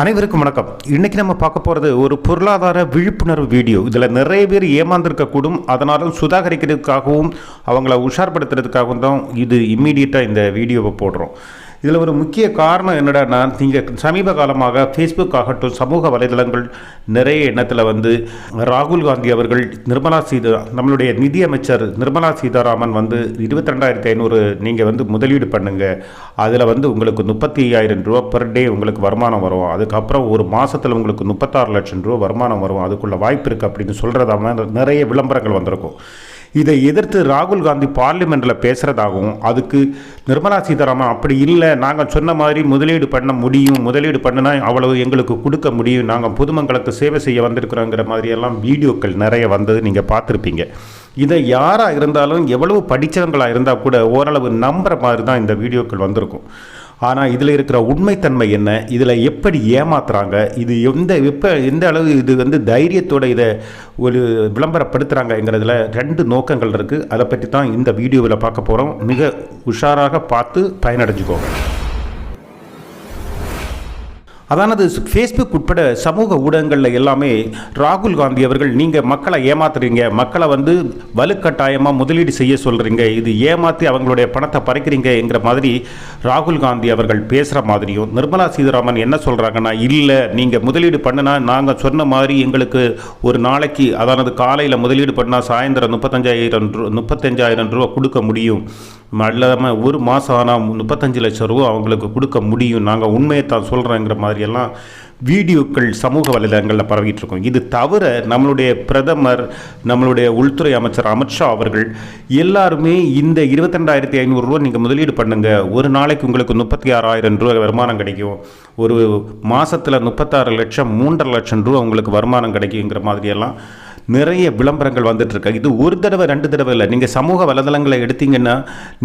அனைவருக்கும் வணக்கம். இன்றைக்கி நம்ம பார்க்க போகிறது ஒரு பொருளாதார விழிப்புணர்வு வீடியோ. இதில் நிறைய பேர் ஏமாந்துருக்கக்கூடும். அதனாலும் சுதாகரிக்கிறதுக்காகவும் அவங்கள உஷார்படுத்துறதுக்காகவும் தான் இது இம்மீடியட்டாக இந்த வீடியோவை போடுறோம். இதில் ஒரு முக்கிய காரணம் என்னடான்னா நீங்கள் சமீப காலமாக ஃபேஸ்புக் ஆகட்டும் சமூக வலைதளங்கள் நிறைய எண்ணத்தில் வந்து ராகுல் காந்தி அவர்கள் நிர்மலா சீதா நம்மளுடைய நிதியமைச்சர் நிர்மலா சீதாராமன் வந்து இருபத்தி ரெண்டாயிரத்தி ஐநூறு நீங்கள் வந்து முதலீடு பண்ணுங்க. அதில் வந்து உங்களுக்கு முப்பத்தி ஐயாயிரம் ரூபா பெர் டே உங்களுக்கு வருமானம் வரும். அதுக்கப்புறம் ஒரு மாதத்தில் உங்களுக்கு முப்பத்தாறு லட்சம் ரூபா வருமானம் வரும். அதுக்குள்ள வாய்ப்பு இருக்குது அப்படின்னு சொல்கிறதாம நிறைய விளம்பரங்கள் வந்திருக்கும். இதை எதிர்த்து ராகுல் காந்தி பார்லிமெண்ட்டில் பேசுகிறதாகவும் அதுக்கு நிர்மலா சீதாராமன் அப்படி இல்லை நாங்கள் சொன்ன மாதிரி முதலீடு பண்ண முடியும் முதலீடு பண்ணினா அவ்வளவு எங்களுக்கு கொடுக்க முடியும் நாங்கள் பொதுமக்களுக்கு சேவை செய்ய வந்திருக்கிறோங்கிற மாதிரியெல்லாம் வீடியோக்கள் நிறைய வந்தது நீங்கள் பார்த்துருப்பீங்க. இதை யாராக இருந்தாலும் எவ்வளவு படித்தவங்களாக இருந்தால் கூட ஓரளவு நம்புகிற மாதிரி தான் இந்த வீடியோக்கள் வந்திருக்கும். ஆனால் இதில் இருக்கிற உண்மைத்தன்மை என்ன? இதில் எப்படி ஏமாத்துறாங்க? இது எந்த எப்போ எந்த அளவு இது வந்து தைரியத்தோட இதை ஒரு விளம்பரப்படுத்துகிறாங்கங்கிறதுல ரெண்டு நோக்கங்கள் இருக்குது அதை பற்றி தான் இந்த வீடியோவில் பார்க்க போகிறோம் மிக உஷாராக பார்த்து பயனடைஞ்சுக்கோங்க. அதானது ஃபேஸ்புக் உட்பட சமூக ஊடகங்களில் எல்லாமே ராகுல் காந்தி அவர்கள் நீங்கள் மக்களை ஏமாத்துறீங்க மக்களை வந்து வலுக்கட்டாயமாக முதலீடு செய்ய சொல்கிறீங்க இது ஏமாற்றி அவங்களுடைய பணத்தை பறிக்கிறீங்கங்கிற மாதிரி ராகுல் காந்தி அவர்கள் பேசுகிற மாதிரியும் நிர்மலா சீதாராமன் என்ன சொல்கிறாங்கன்னா இல்லை நீங்கள் முதலீடு பண்ணினா நாங்கள் சொன்ன மாதிரி எங்களுக்கு ஒரு நாளைக்கு அதானது காலையில் முதலீடு பண்ணால் சாயந்தரம் முப்பத்தஞ்சாயிரம் ரூ முப்பத்தஞ்சாயிரம் ரூபா கொடுக்க முடியும். இல்லாமல் ஒரு மாதம் ஆனால் முப்பத்தஞ்சு லட்சம் ரூபா அவங்களுக்கு கொடுக்க முடியும். நாங்கள் உண்மையை தான் சொல்கிறோங்கிற மாதிரியெல்லாம் வீடியோக்கள் சமூக வலைதளங்களில் பரவிட்டு இருக்கோம். இது தவிர நம்மளுடைய பிரதமர் நம்மளுடைய உள்துறை அமைச்சர் அமித்ஷா அவர்கள் எல்லாருமே இந்த இருபத்தி ரெண்டாயிரத்தி ஐநூறுரூவா நீங்கள் முதலீடு பண்ணுங்கள் ஒரு நாளைக்கு உங்களுக்கு முப்பத்தி ஆறாயிரம் ரூபா வருமானம் கிடைக்கும். ஒரு மாதத்தில் முப்பத்தாறு லட்சம் மூன்றரை லட்சம் ரூபா உங்களுக்கு வருமானம் கிடைக்குங்கிற மாதிரியெல்லாம் நிறைய விளம்பரங்கள் வந்துட்டு இருக்கு இது ஒரு தடவை ரெண்டு தடவை இல்லை. நீங்கள் சமூக வலைதளங்களை எடுத்தீங்கன்னா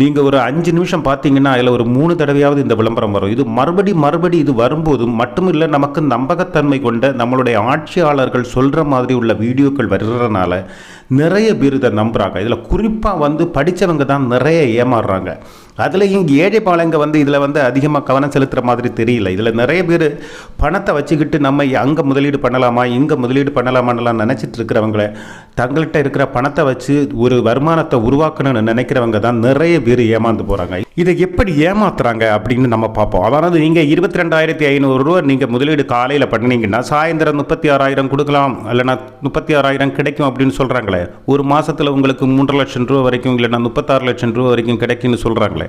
நீங்கள் ஒரு அஞ்சு நிமிஷம் பார்த்தீங்கன்னா அதில் ஒரு மூணு தடவையாவது இந்த விளம்பரம் வரும். இது மறுபடி மறுபடி இது வரும்போது மட்டுமில்லை நமக்கு நம்பகத்தன்மை கொண்ட நம்மளுடைய ஆட்சியாளர்கள் சொல்கிற மாதிரி உள்ள வீடியோக்கள் வர்றதுனால நிறைய பேர் இதை நம்புகிறாங்க இதில் குறிப்பாக வந்து படித்தவங்க தான் நிறைய ஏமாறுறாங்க. அதுலேயும் ஏழை பாளையங்க வந்து இதில் வந்து அதிகமாக கவனம் செலுத்துகிற மாதிரி தெரியல. இதில் நிறைய பேர் பணத்தை வச்சுக்கிட்டு நம்ம அங்கே முதலீடு பண்ணலாமா இங்கே முதலீடு பண்ணலாமான்லாம் நினச்சிட்டு இருக்கிறவங்கள தங்கள்கிட்ட இருக்கிற பணத்தை வச்சு ஒரு வருமானத்தை உருவாக்கணும்னு நினைக்கிறவங்க தான் நிறைய பேர் ஏமாந்து போகிறாங்க இதை எப்படி ஏமாத்துறாங்க அப்படின்னு நம்ம பார்ப்போம். அதாவது நீங்கள் இருபத்தி ரெண்டாயிரத்தி ஐநூறு ரூபா நீங்கள் முதலீடு காலையில் பண்ணீங்கன்னா சாயந்தரம் முப்பத்தி ஆறாயிரம் கொடுக்கலாம் இல்லைனா முப்பத்தி ஆறாயிரம் கிடைக்கும் அப்படின்னு சொல்கிறாங்களே ஒரு மாதத்தில் உங்களுக்கு மூன்று லட்சம் ரூபா வரைக்கும் இல்லைனா முப்பத்தாறு லட்சம் ரூபா வரைக்கும் கிடைக்கும்னு சொல்கிறாங்களே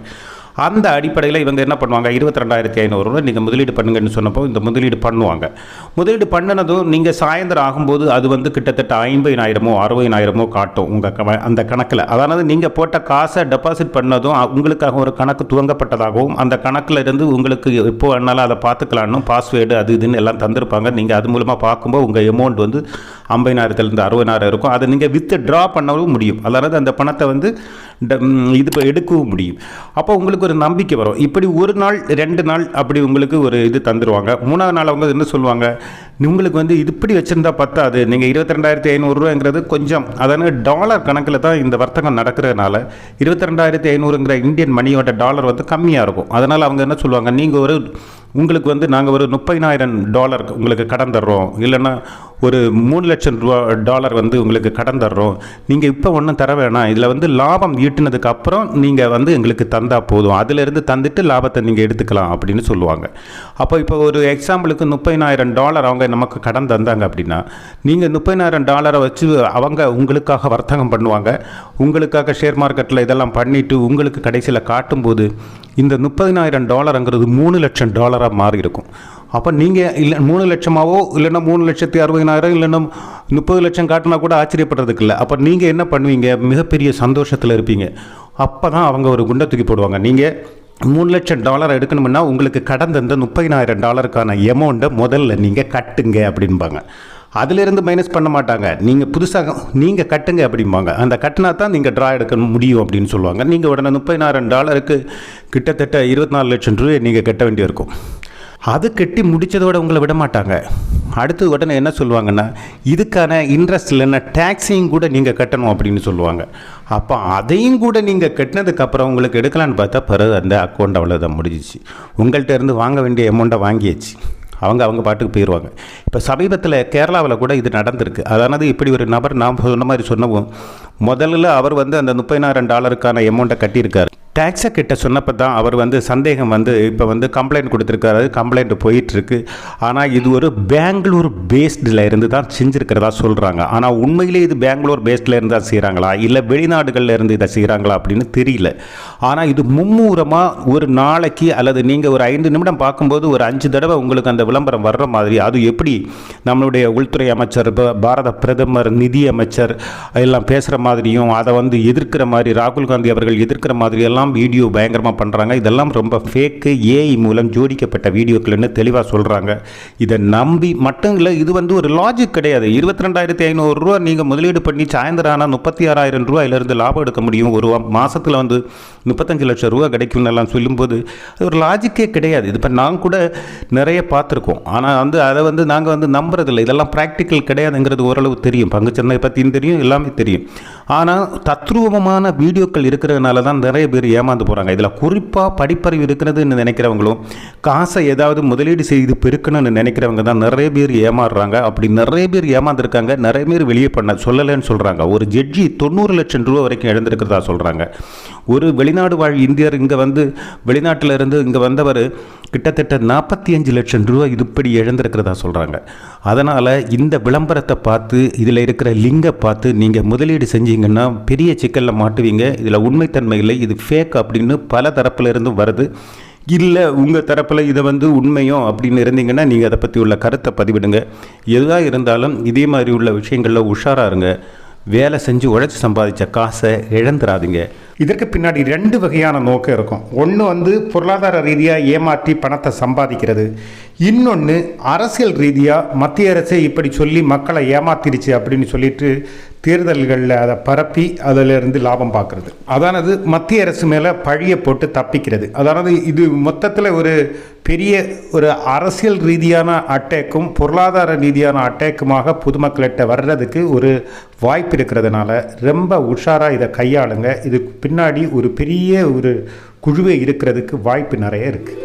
அந்த அடிப்படையில் இவங்க என்ன பண்ணுவாங்க? இருபத்தி ரெண்டாயிரத்தி ஐநூறுரூவா நீங்கள் முதலீடு பண்ணுங்கன்னு சொன்னப்போ இந்த முதலீடு பண்ணுவாங்க. முதலீடு பண்ணினதும் நீங்கள் சாயந்தரம் ஆகும்போது அது வந்து கிட்டத்தட்ட ஐம்பதினாயிரமோ அறுபதினாயிரமோ காட்டும் உங்கள் அந்த கணக்கில். அதாவது நீங்கள் போட்ட காசை டெபாசிட் பண்ணதும் உங்களுக்காக ஒரு கணக்கு துவங்கப்பட்டதாகவும் அந்த கணக்கில் இருந்து உங்களுக்கு எப்போ வேணாலும் அதை பார்த்துக்கலான்னு பாஸ்வேர்டு அது இதுன்னு எல்லாம் தந்திருப்பாங்க. நீங்கள் அது மூலமாக பார்க்கும்போது உங்கள் அமௌண்ட் வந்து ஐம்பதினாயிரத்துலேருந்து அறுபதாயிரம் இருக்கும். அதை நீங்கள் வித்து ட்ரா பண்ணவும் முடியும். அதாவது அந்த பணத்தை வந்து இது எடுக்கவும் முடியும். அப்போ உங்களுக்கு ஒரு நம்பிக்கை வரும். இப்படி ஒரு நாள் ரெண்டு நாள் அப்படி உங்களுக்கு ஒரு இது தந்துடுவாங்க மூணாவது நாள் அவங்க என்ன சொல்லுவாங்க? உங்களுக்கு வந்து இப்படி வச்சுருந்தா பத்தாது. நீங்கள் இருபத்தி ரெண்டாயிரத்தி ஐநூறுரூவாங்கிறது கொஞ்சம் அதாவது டாலர் கணக்கில் தான் இந்த வர்த்தகம் நடக்கிறதுனால இருபத்தி ரெண்டாயிரத்தி ஐநூறுங்கிற இந்தியன் மணியோட டாலர் வந்து கம்மியாக இருக்கும். அதனால் அவங்க என்ன சொல்லுவாங்க நீங்கள் ஒரு உங்களுக்கு வந்து நாங்கள் ஒரு முப்பதினாயிரம் டாலர் உங்களுக்கு கடன் தர்றோம். இல்லைன்னா ஒரு மூணு லட்சம் ரூபா டாலர் வந்து உங்களுக்கு கடன் தர்றோம். நீங்கள் இப்போ ஒன்றும் தர வேணாம். இதில் வந்து லாபம் ஈட்டினதுக்கு அப்புறம் நீங்கள் வந்து எங்களுக்கு தந்தால் போதும். அதிலிருந்து தந்துட்டு லாபத்தை நீங்கள் எடுத்துக்கலாம் அப்படின்னு சொல்லுவாங்க. அப்போ இப்போ ஒரு எக்ஸாம்பிளுக்கு முப்பதினாயிரம் டாலர் அவங்க நமக்கு கடன் தந்தாங்க அப்படின்னா நீங்கள் முப்பதினாயிரம் டாலரை வச்சு அவங்க உங்களுக்காக வர்த்தகம் பண்ணுவாங்க. உங்களுக்காக ஷேர் மார்க்கெட்டில் இதெல்லாம் பண்ணிவிட்டு உங்களுக்கு கடைசியில் காட்டும்போது இந்த முப்பதினாயிரம் டாலருங்கிறது மூணு லட்சம் டாலராக மாறி இருக்கும். அப்போ நீங்கள் இல்லை மூணு லட்சமாவோ இல்லைன்னா மூணு லட்சத்தி அறுபதினாயிரம் இல்லைன்னா முப்பது லட்சம் காட்டினா கூட ஆச்சரியப்படுறதுக்கு இல்லை. அப்போ நீங்கள் என்ன பண்ணுவீங்க? மிகப்பெரிய சந்தோஷத்தில் இருப்பீங்க. அப்போ தான் அவங்க ஒரு குண்டை தூக்கி போடுவாங்க. நீங்கள் மூணு லட்சம் டாலர் எடுக்கணும்னா உங்களுக்கு கடந்த இந்த முப்பதினாயிரம் டாலருக்கான எமௌண்ட்டை முதல்ல நீங்கள் கட்டுங்க அப்படின்பாங்க அதிலிருந்து மைனஸ் பண்ண மாட்டாங்க. நீங்கள் புதுசாக நீங்கள் கட்டுங்க அப்படிம்பாங்க. அந்த கட்டினா தான் நீங்கள் ட்ரா எடுக்க முடியும் அப்படின்னு சொல்லுவாங்க. நீங்கள் உடனே முப்பதினாயிரம் டாலருக்கு கிட்டத்தட்ட இருபத்தி நாலு லட்சம் ரூபாய் நீங்கள் கட்ட வேண்டியிருக்கும். அது கட்டி முடித்ததோட உங்களை விட மாட்டாங்க அடுத்து உடனே என்ன சொல்லுவாங்கன்னா இதுக்கான இன்ட்ரெஸ்ட் இல்லைன்னா டேக்ஸையும் கூட நீங்கள் கட்டணும் அப்படின்னு சொல்லுவாங்க. அப்போ அதையும் கூட நீங்கள் கட்டினதுக்கப்புறம் உங்களுக்கு எடுக்கலான்னு பார்த்தா பிறகு அந்த அக்கௌண்ட் அவ்வளோதான் முடிஞ்சிச்சு. உங்கள்கிட்ட இருந்து வாங்க வேண்டிய அமௌண்ட்டை வாங்கியாச்சு. அவங்க அவங்க பாட்டுக்கு போயிடுவாங்க இப்போ சமீபத்தில் கேரளாவில் கூட இது நடந்திருக்கு. அதானது இப்படி ஒரு நபர் நாம் சொன்ன மாதிரி சொன்னவும் முதல்ல அவர் வந்து அந்த முப்பதினாயிரம் டாலருக்கான அமௌண்ட்டை கட்டியிருக்காரு. டேக்ஸை கிட்ட சொன்னப்போ தான் அவர் வந்து சந்தேகம் வந்து இப்போ வந்து கம்ப்ளைண்ட் கொடுத்துருக்காரு. கம்ப்ளைண்ட் போயிட்டுருக்கு. ஆனால் இது ஒரு பெங்களூர் பேஸ்டில் இருந்து தான் செஞ்சுருக்கிறதா சொல்கிறாங்க ஆனால் உண்மையிலே இது பெங்களூர் பேஸ்டில் இருந்து தான் செய்கிறாங்களா இல்லை வெளிநாடுகளில் இருந்து இதை செய்கிறாங்களா அப்படின்னு தெரியல. ஆனால் இது மும்மூரமாக ஒரு நாளைக்கு அல்லது நீங்கள் ஒரு ஐந்து நிமிடம் பார்க்கும்போது ஒரு அஞ்சு தடவை உங்களுக்கு அந்த விளம்பரம் வர்ற மாதிரி அது எப்படி நம்மளுடைய உள்துறை அமைச்சர் பாரத பிரதமர் நிதி அமைச்சர் எல்லாம் பேசுகிற மாதிரியும் அதை வந்து எதிர்க்கிற மாதிரி ராகுல் காந்தி அவர்கள் எதிர்க்கிற மாதிரி எல்லாம் வீடியோ பயங்கரமாக பண்ணுறாங்க இதெல்லாம் ரொம்ப ஃபேக்கு ஏஐ மூலம் ஜோடிக்கப்பட்ட வீடியோக்கள்னு தெளிவாக சொல்கிறாங்க இதை நம்பி மட்டும் இல்லை இது வந்து ஒரு லாஜிக் கிடையாது. இருபத்தி ரெண்டாயிரத்தி ஐநூறுரூவா நீங்கள் முதலீடு பண்ணி சாயந்தரம் ஆனால் முப்பத்தி ஆறாயிரம் ரூபாயிலிருந்து லாபம் எடுக்க முடியும். ஒரு மாதத்தில் வந்து முப்பத்தஞ்சு லட்சம் ரூபா கிடைக்கும்னு எல்லாம் சொல்லும்போது அது ஒரு லாஜிக்கே கிடையாது. இது இப்போ நாங்கள் கூட நிறைய பார்த்துருக்கோம். ஆனால் வந்து அதை வந்து நாங்கள் வந்து நம்புறதில்லை. இதெல்லாம் ப்ராக்டிக்கல் கிடையாதுங்கிறது ஓரளவு தெரியும். பங்குச்சந்தை பற்றியும் தெரியும் எல்லாமே தெரியும். ஆனால் தத்ரூபமான வீடியோக்கள் இருக்கிறதுனால தான் நிறைய பேர் ஏமாந்து போகிறாங்க இதில் குறிப்பாக படிப்பறிவு இருக்கிறதுன்னு நினைக்கிறவங்களும் காசை ஏதாவது முதலீடு செய்து பெருக்கணும்னு நினைக்கிறவங்க தான் நிறைய பேர் ஏமாறுறாங்க. அப்படி நிறைய பேர் ஏமாந்துருக்காங்க. நிறைய பேர் வெளியே பண்ண சொல்லலைன்னு சொல்கிறாங்க ஒரு ஜட்ஜி தொண்ணூறு லட்சம் ரூபா வரைக்கும் இழந்திருக்கிறதா சொல்கிறாங்க ஒரு வெளிநாடு வாழ் இந்தியர் இங்கே வந்து வெளிநாட்டில் இருந்து இங்கே வந்தவர் கிட்டத்தட்ட நாற்பத்தி அஞ்சு லட்சம் ரூபா இப்படி இழந்திருக்கிறதா சொல்கிறாங்க அதனால் இந்த விளம்பரத்தை பார்த்து இதில் இருக்கிற லிங்கை பார்த்து நீங்கள் முதலீடு செஞ்சீங்கன்னா பெரிய சிக்கலில் மாட்டுவீங்க. இதில் உண்மைத்தன்மை இல்லை இது ஃபேக் அப்படின்னு பல தரப்பில் இருந்தும் வருது. இல்லை உங்கள் தரப்பில் இதை வந்து உண்மையும் அப்படின்னு இருந்தீங்கன்னா நீங்கள் அதை பற்றி உள்ள கருத்தை பதிவிடுங்க. எதுவாக இருந்தாலும் இதே மாதிரி உள்ள விஷயங்களில் உஷாராக இருங்க. வேலை செஞ்சு உழைச்சி சம்பாதிச்ச காசை இழந்துடாதீங்க இதற்கு பின்னாடி ரெண்டு வகையான நோக்கம் இருக்கும். ஒன்று வந்து பொருளாதார ரீதியாக ஏமாற்றி பணத்தை சம்பாதிக்கிறது. இன்னொன்று அரசியல் ரீதியாக மத்திய அரசே இப்படி சொல்லி மக்களை ஏமாத்திருச்சு அப்படின்னு சொல்லிட்டு தேர்தல்களில் அதை பரப்பி அதிலிருந்து லாபம் பார்க்குறது. அதானது மத்திய அரசு மேலே பழியை போட்டு தப்பிக்கிறது. அதானது இது மொத்தத்தில் ஒரு பெரிய ஒரு அரசியல் ரீதியான அட்டேக்கும் பொருளாதார ரீதியான அட்டேக்குமாக பொதுமக்கள்கிட்ட வர்றதுக்கு ஒரு வாய்ப்பு இருக்கிறதுனால ரொம்ப உஷாராக இதை கையாளுங்க. இதுக்கு பின்னாடி ஒரு பெரிய ஒரு குழுவே இருக்கிறதுக்கு வாய்ப்பு நிறைய இருக்குது